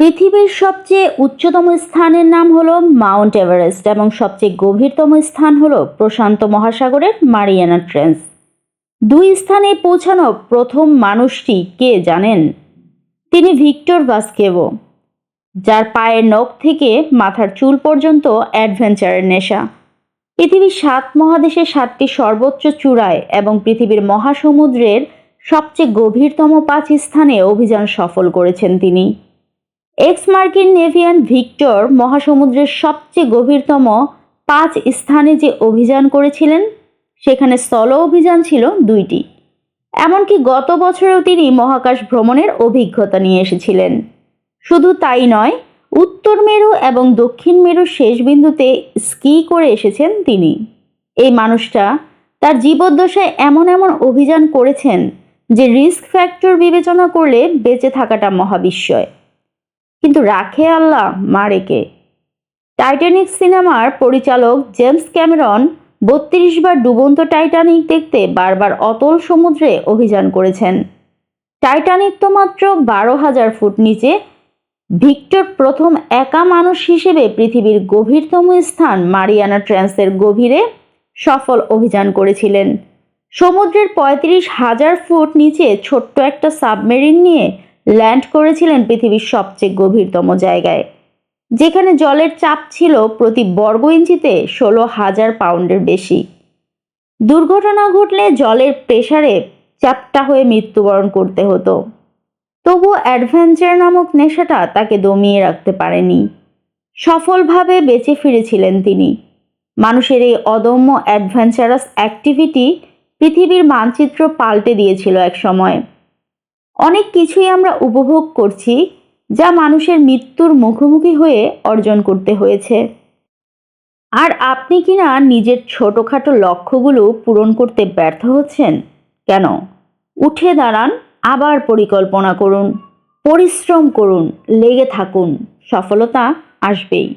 পৃথিবীর সবচেয়ে উচ্চতম স্থানের নাম হলো মাউন্ট এভারেস্ট এবং সবচেয়ে গভীরতম স্থান হলো প্রশান্ত মহাসাগরের মারিয়ানা ট্রেন্স। দুই স্থানে পৌঁছানো প্রথম মানুষটি কে জানেন? তিনি ভিক্টর ভাস্কেভো, যার পায়ের নখ থেকে মাথার চুল পর্যন্ত অ্যাডভেঞ্চারের নেশা। পৃথিবীর সাত মহাদেশের সাতটি সর্বোচ্চ চূড়ায় এবং পৃথিবীর মহাসমুদ্রের সবচেয়ে গভীরতম পাঁচ স্থানে অভিযান সফল করেছেন তিনি। এক্স মার্কিন নেভিয়ান ভিক্টর মহাসমুদ্রের সবচেয়ে গভীরতম পাঁচ স্থানে যে অভিযান করেছিলেন, সেখানে স্থল অভিযান ছিল দুইটি। এমনকি গত বছরেও তিনি মহাকাশ ভ্রমণের অভিজ্ঞতা নিয়ে এসেছিলেন। শুধু তাই নয়, উত্তর মেরু এবং দক্ষিণ মেরুর শেষ বিন্দুতে স্কি করে এসেছেন তিনি। এই মানুষটা তার জীবদ্দশায় এমন এমন অভিযান করেছেন যে রিস্ক ফ্যাক্টর বিবেচনা করলে বেঁচে থাকাটা মহাবিস্ময়। কিন্তু রাখে আল্লাহ মারেকে। টাইটানিক সিনেমার পরিচালক জেমস ক্যামেরন বত্রিশ বার ডুবন্ত টাইটানিক দেখতে বারবার অতল সমুদ্রে অভিযান করেছেন। টাইটানিক তো মাত্র বারো হাজার ফুট নিচে। ভিক্টর প্রথম একা মানুষ হিসেবে পৃথিবীর গভীরতম স্থান মারিয়ানা ট্রান্সের গভীরে সফল অভিযান করেছিলেন। সমুদ্রের পঁয়ত্রিশ হাজার ফুট নিচে ছোট্ট একটা সাবমেরিন নিয়ে ল্যান্ড করেছিলেন পৃথিবীর সবচেয়ে গভীরতম জায়গায়। যেখানে জলের চাপ ছিল প্রতি বর্গ ইঞ্চিতে ষোলো হাজার পাউন্ডের বেশি। দুর্ঘটনা ঘটলে জলের প্রেসারে চাপটা হয়ে মৃত্যুবরণ করতে হতো। তবুও অ্যাডভেঞ্চার নামক নেশাটা তাকে দমিয়ে রাখতে পারেনি। সফলভাবে বেঁচে ফিরেছিলেন তিনি। মানুষের এই অদম্য অ্যাডভেঞ্চারাস অ্যাক্টিভিটি পৃথিবীর মানচিত্র পাল্টে দিয়েছিল এক সময় অনেক কিছুই আমরা উপভোগ করছি যা মানুষের মৃত্যুর মুখোমুখি হয়ে অর্জন করতে হয়েছে। আর আপনি কি না নিজের ছোটোখাটো লক্ষ্যগুলো পূরণ করতে ব্যর্থ হচ্ছেন? কেন? উঠে দাঁড়ান, আবার পরিকল্পনা করুন, পরিশ্রম করুন, লেগে থাকুন, সফলতা আসবেই।